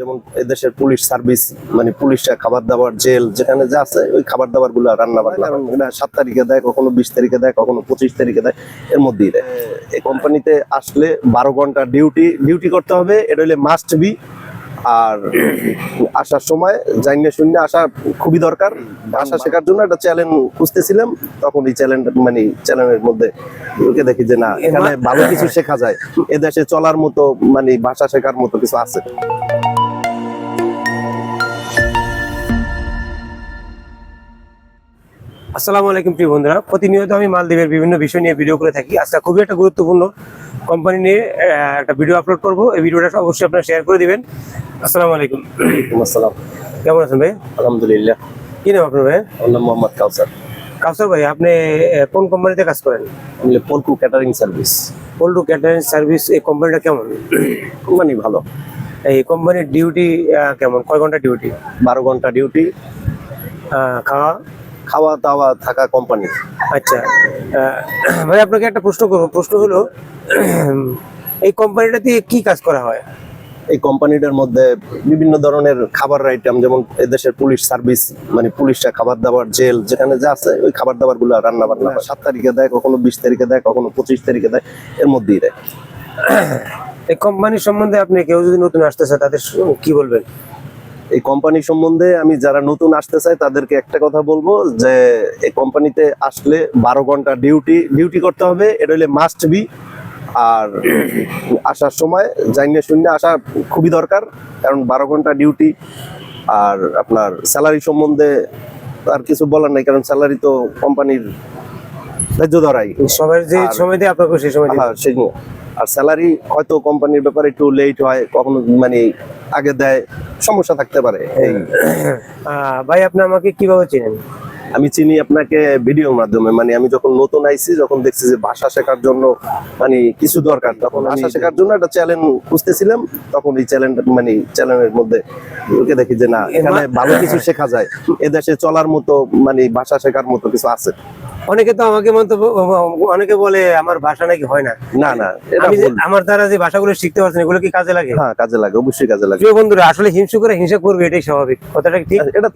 যেমন এদেশের police service মানে পুলিশরা খাবার দাবার জেল যেখানে যা আছে ওই খাবার দাবারগুলো রান্না বান্না কারণ সাত তারিখে দেয় কখনো বিশ তারিখে দেয় কখনো পঁচিশ তারিখে দেয় এর মধ্যেই দেয়। এই কোম্পানিতে আসলে বারো ঘণ্টা ডিউটি ডিউটি করতে হবে এটা হলে মাস্ট বি আর আসার সময় জাইনে শূন্য আসা খুবই দরকার। ভাষা শেখার জন্য একটা চ্যালেঞ্জ খুঁজতেছিলাম তখন এই চ্যালেঞ্জ মানে চ্যালেঞ্জের মধ্যে ঢুকে দেখি যে না এখানে ভালো কিছু শেখা যায়। এদেশে চলার মতো মানে ভাষা শেখার মতো কিছু আছে। আসসালামু আলাইকুম প্রিয় বন্ধুরা। প্রতিনিয়ত আমি মালদ্বীপের বিভিন্ন বিষয় নিয়ে ভিডিও করে থাকি। আজকে খুবই একটা গুরুত্বপূর্ণ কোম্পানি নিয়ে একটা ভিডিও আপলোড করব। এই ভিডিওটা অবশ্যই আপনারা শেয়ার করে দিবেন। আসসালামু আলাইকুম। আসসালাম। কেমন আছেন ভাই? আলহামদুলিল্লাহ। কি নাম আপনার ভাই? আমার নাম মোহাম্মদ কাউসার। কাউসার ভাই আপনি কোন কোম্পানিতে কাজ করেন? আমি পলকু catering service Paltu catering service এই কোম্পানিটা কেমন? কোম্পানি ভালো। এই কোম্পানির ডিউটি কেমন? কয় ঘণ্টা ডিউটি বারো ঘণ্টা ডিউটি খাওয়া? খাওয়া দাওয়া থাকা কোম্পানি আচ্ছা ভাই আপনাকে একটা প্রশ্ন করব। প্রশ্ন হলো এই কোম্পানিটা দিয়ে কি কাজ করা হয়? এই কোম্পানিটার মধ্যে বিভিন্ন ধরনের খাবার আইটেম যেমন এদেশের পুলিশ সার্ভিস মানে পুলিশরা খাবার দাবার জেল যেখানে যা আছে ওই খাবার দাবারগুলো রান্না বান্না সাত তারিখে দেয় কখনো বিশ তারিখে দেয় কখনো পঁচিশ তারিখে দেয় এর মধ্যেই দেয়। এই কোম্পানির সম্বন্ধে আপনি কেউ যদি নতুন আসতে চায় তাদের কি বলবেন? এই কোম্পানি সম্বন্ধে আমি যারা নতুন আসতে চাই তাদেরকে একটা কথা বলব যে এই কোম্পানিতে আসলে বারো ঘণ্টা ডিউটি ডিউটি করতে হবে। এটা হলে মাস্ট বি আর আসার সময় জাইনে শূন্য আসা খুবই দরকার কারণ বারো ঘণ্টা ডিউটি আর আপনার স্যালারি সম্বন্ধে আর কিছু বলার নাই কারণ স্যালারি তো কোম্পানির ধরাই। সবার যে সময় দিয়ে আপনাকে সেই সময় হ্যাঁ সেই। আর স্যালারি হয়তো কোম্পানির ব্যাপারে একটু লেট হয় কখনো মানে আগে দেয় সমস্যা থাকতে পারে। ভাই আপনি আমাকে কীভাবে চেনেন? আমি চিনি আপনাকে ভিডিওর মাধ্যমে মানে আমি যখন নতুন আইছি যখন দেখছি যে ভাষা শেখার জন্য মানে কিছু দরকার তখন ভাষা শেখার জন্য একটা চ্যালেঞ্জ খুঁজতেছিলাম তখন এই চ্যালেঞ্জ মানে চ্যালেঞ্জের মধ্যে ঢুকে দেখি যে না এখানে ভালো কিছু শেখা যায়। এদেশে চলার মতো মানে ভাষা শেখার মতো কিছু আছে। অনেকে তো আমাকে মন্তব্য অনেকে বলে আমার ভাষা নাকি হয় না। না না। আমার দ্বারা যে ভাষাগুলো শিখতে পারছেন এগুলো কি কাজে লাগে? হ্যাঁ কাজে লাগে অবশ্যই কাজে লাগে। প্রিয় বন্ধুরা আসলে হিংসা করে হিংসা করবে এটাই স্বাভাবিক। কথাটা ঠিক? এটা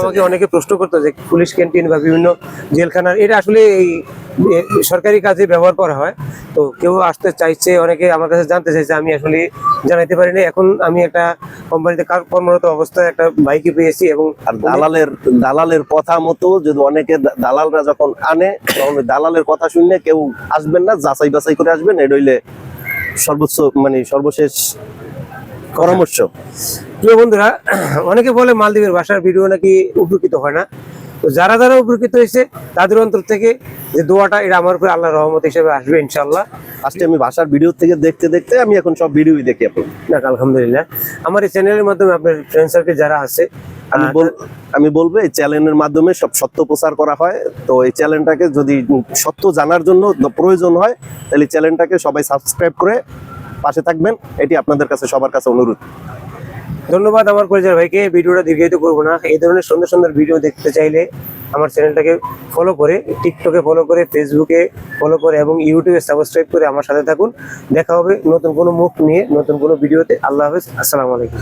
আমাকে অনেকে প্রশ্ন করতো যে পুলিশ ক্যান্টিন বা বিভিন্ন জেলখানার এটা আসলে সরকারি কাজে ব্যবহার করা হয়। তো কেউ আসতে চাইছে অনেকে আমার কাছে জানতে চাইছে আমি আসলে জানাইতে পারিনি। এখন আমি একটা কোম্পানিতে কর্মরত অবস্থায় একটা বাইকে পেয়েছি এবং আর দালালের দালালের কথা মতো যদি অনেকে দালালরা যখন আনে তখন দালালের কথা শুনলে কেউ আসবেন না যাচাই বাছাই করে আসবেন। এটা হইলে সর্বোচ্চ মানে সর্বশেষ পরামর্শ। প্রিয় বন্ধুরা অনেকে বলে মালদ্বীপের ভাষার ভিডিও নাকি উপকৃত হয় না। তো যারা যারা উপকৃত হয়েছে তাদের অন্তর থেকে যে দোয়াটা এটা আমার উপরে আল্লাহ রহমত হিসেবে আসবে ইনশাল্লাহ আজকে আমি ভাষার ভিডিও থেকে দেখতে দেখতে আমি এখন সব ভিডিওই দেখি এখন যাক আলহামদুলিল্লাহ। আমার এই চ্যানেলের মাধ্যমে আপনার ফ্রেন্ড সার্কেল যারা আছে আমি বল আমি বলব এই চ্যানেলের মাধ্যমে সব সত্য প্রচার করা হয়। তো এই চ্যানেলটাকে যদি সত্য জানার জন্য প্রয়োজন হয় তাহলে চ্যানেলটাকে সবাই সাবস্ক্রাইব করে পাশে থাকবেন। এটি আপনাদের কাছে সবার কাছে অনুরোধ। ধন্যবাদ আমার পরিচয় ভাইকে। ভিডিওটা দীর্ঘায়িত করব না। এই ধরনের সুন্দর সুন্দর ভিডিও দেখতে চাইলে আমার চ্যানেলটাকে ফলো করে টিকটকে ফলো করে ফেসবুকে ফলো করে এবং ইউটিউবে সাবস্ক্রাইব করে আমার সাথে থাকুন। দেখা হবে নতুন কোনো মুখ নিয়ে, নতুন কোনো ভিডিওতে। আল্লাহ হাফেজ। আসসালামু আলাইকুম।